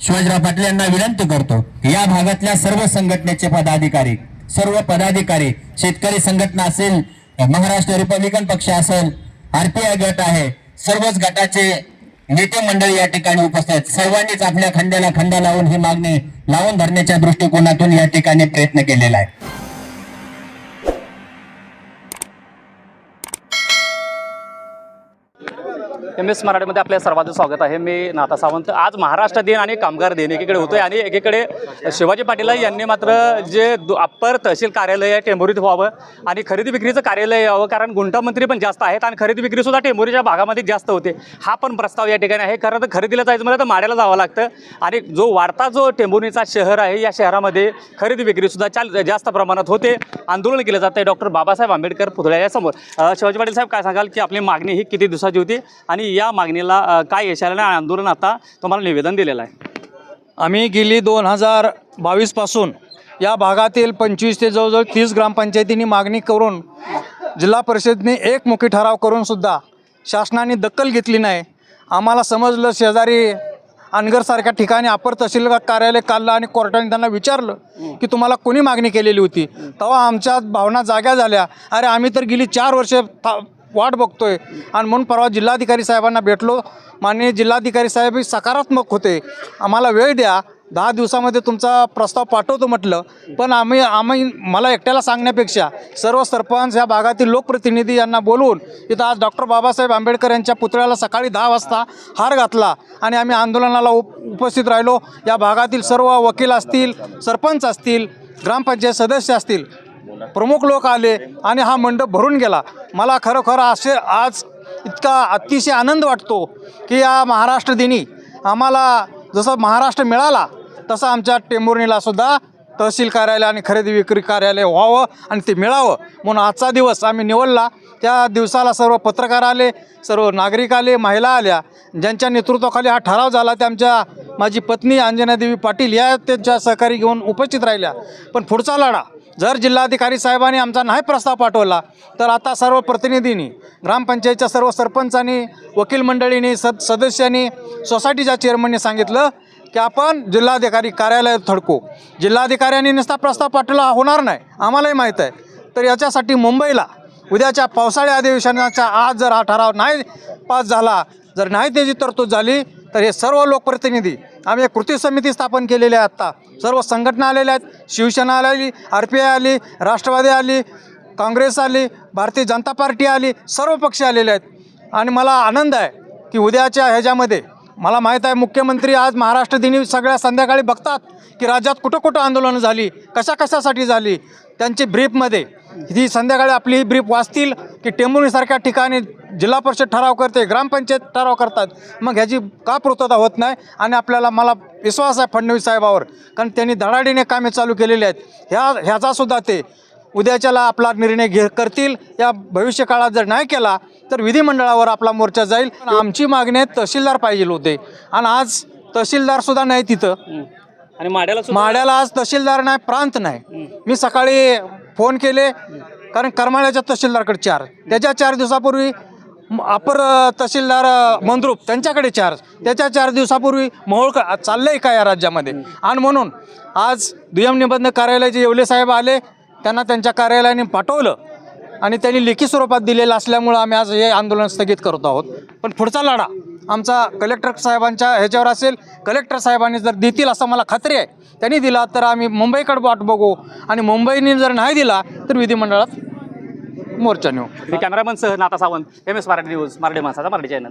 शिवाजीराव पाटील यांना विनंती करतो या भागातल्या सर्व संघटनेचे पदाधिकारी सर्व पदाधिकारी शेतकरी संघटना असेल महाराष्ट्र रिपब्लिकन पक्ष असेल आरपीआय गट आहे सर्वच गटाचे नेते मंडळी या ठिकाणी उपस्थित आहेत. सर्वांनीच आपल्या खंड्याला खंडा लावून ही मागणी लावून धरण्याच्या दृष्टिकोनातून या ठिकाणी प्रयत्न केलेला आहे. एम एस मराठीमध्ये आपल्या सर्वांचं स्वागत आहे. मी नाथा सावंत. आज महाराष्ट्र दिन आणि कामगार दिन एकीकडे होतोय आणि एकीकडे शिवाजी पाटील यांनी मात्र जे दु- अप्पर तहसील कार्यालय आहे टेंभुरीत व्हावं आणि खरेदी विक्रीचं कार्यालय यावं कारण गुंठमंत्री पण जास्त आहेत आणि खरेदी विक्री सुद्धा टेंभुरीच्या भागामध्ये जास्त होते. हा पण प्रस्ताव या ठिकाणी आहे. खरं तर खरेदीला जायचं म्हणजे तर माड्याला जावं लागतं आणि जो वाढता जो टेंभुरीचा शहर आहे या शहरामध्ये खरेदी विक्री सुद्धा चाल जास्त प्रमाणात होते. आंदोलन केलं जातं डॉक्टर बाबासाहेब आंबेडकर पुतळ्याच्या यासमोर. शिवाजी पाटील साहेब काय सांगाल की आपली मागणी ही किती दिवसाची होती? आणि या मागणीला काय यश आलं आणि आंदोलन आता तुम्हाला निवेदन दिलेलं आहे? आम्ही गेली दोन हजार बावीसपासून या भागातील पंचवीस ते जवळजवळ तीस ग्रामपंचायतींनी मागणी करून जिल्हा परिषदेने एकमुखी ठराव करूनसुद्धा शासनाने दखल घेतली नाही. आम्हाला समजलं शेजारी अनगरसारख्या ठिकाणी अपर तहसील कार्यालय काढलं आणि कोर्टाने त्यांना विचारलं की तुम्हाला कोणी मागणी केलेली होती? तेव्हा आमच्या भावना जाग्या झाल्या. अरे आम्ही तर गेली चार वर्ष था वाट बघतोय. आणि म्हणून परवा जिल्हाधिकारी साहेबांना भेटलो. माननीय जिल्हाधिकारी साहेब सकारात्मक होते. आम्हाला वेळ द्या. दहा दिवसामध्ये तुमचा प्रस्ताव पाठवतो म्हटलं. पण आम्ही आम्ही मला एकट्याला सांगण्यापेक्षा सर्व सरपंच या भागातील लोकप्रतिनिधी यांना बोलवून इथं आज डॉक्टर बाबासाहेब आंबेडकर यांच्या पुतळ्याला सकाळी दहा वाजता हार घातला. आणि आम्ही आंदोलनाला उप उपस्थित राहिलो. या भागातील सर्व वकील असतील सरपंच असतील ग्रामपंचायत सदस्य असतील प्रमुख लोक आले आणि हा मंडप भरून गेला. मला खरोखर असे आज इतका अतिशय आनंद वाटतो की या महाराष्ट्र दिनी आम्हाला जसं महाराष्ट्र मिळाला तसं आमच्या टेंभुर्णीला सुद्धा तहसील कार्यालय आणि खरेदी विक्री कार्यालय व्हावं आणि ते मिळावं. म्हणून आजचा दिवस आम्ही निवडला. त्या दिवसाला सर्व पत्रकार आले सर्व नागरिक आले महिला आल्या. ज्यांच्या नेतृत्वाखाली हा ठराव झाला त्या आमच्या माझी पत्नी अंजनादेवी पाटील या त्यांच्या सहकारी घेऊन उपस्थित राहिल्या. पण पुढचा लढा जर जिल्हाधिकारी साहेबांनी आमचा नाही प्रस्ताव पाठवला तर आता सर्व प्रतिनिधींनी ग्रामपंचायतच्या सर्व सरपंचांनी वकील मंडळींनी सद सदस्यांनी सोसायटीच्या चेअरमननी सांगितलं की आपण जिल्हाधिकारी कार्यालयात थडको. जिल्हाधिकाऱ्यांनी नुसता प्रस्ताव पाठवला होणार नाही आम्हालाही माहीत आहे. तर याच्यासाठी मुंबईला उद्याच्या पावसाळी अधिवेशनाच्या आज जर हा ठराव नाही पास झाला जर नाही त्याची तरतूद झाली तर हे सर्व लोकप्रतिनिधी आम्ही एक कृती समिती स्थापन केलेली आहे आत्ता. सर्व संघटना आलेल्या आहेत. शिवसेना आलेली आर पी आय आली राष्ट्रवादी आली काँग्रेस आली भारतीय जनता पार्टी आली सर्व पक्ष आलेले आहेत. आणि मला आनंद आहे की उद्याच्या ह्याच्यामध्ये मला माहीत आहे मुख्यमंत्री आज महाराष्ट्र दिनी सगळ्या संध्याकाळी बघतात की राज्यात कुठं कुठं आंदोलनं झाली कशा कशासाठी झाली. त्यांची ब्रीफमध्ये ही संध्याकाळी आपली ही ब्रीफ वाचतील की टेंभुर्णीसारख्या ठिकाणी जिल्हा परिषद ठराव करते ग्रामपंचायत ठराव करतात. मग ह्याची का पूर्तता होत नाही? आणि आपल्याला मला विश्वास आहे फडणवीस साहेबावर कारण त्यांनी धडाडीने कामे चालू केलेली आहेत. ह्या ह्याचासुद्धा ते उद्याच्याला आपला निर्णय घे करतील. या भविष्य काळात जर नाही केला तर विधिमंडळावर आपला मोर्चा जाईल. आमची मागणी आहे तहसीलदार पाहिजे होते. आणि आज तहसीलदारसुद्धा नाही तिथं. आणि माड्याला माड्याला आज तहसीलदार नाही प्रांत नाही. मी सकाळी फोन केले कारण करमाळ्याच्या तहसीलदारकडे चार. त्याच्या चार दिवसापूर्वी अपर तहसीलदार मंद्रूप मंद्रुप त्यांच्याकडे चार. त्याच्या चार दिवसापूर्वी मोहोळ चाललं चाललंय का या राज्यामध्ये? आणि म्हणून आज दुय्यम निबंधक कार्यालयाचे येवले साहेब आले त्यांना त्यांच्या कार्यालयाने पाठवलं आणि त्यांनी लेखी स्वरूपात दिलेलं असल्यामुळं आम्ही आज हे आंदोलन स्थगित करत आहोत. पण पुढचा लढा आमचा कलेक्टर साहेबांच्या ह्याच्यावर असेल कलेक्टर साहेबांनी जर देतील असं मला खात्री आहे त्यांनी दिला तर आम्ही मुंबईकडे वाट बघू. आणि मुंबईने जर नाही दिला तर विधिमंडळात मोर्चा नेऊ. कॅमेरामन सह Nata Sawant M S Marathi news Marathi माणसाचा मराठी चॅनल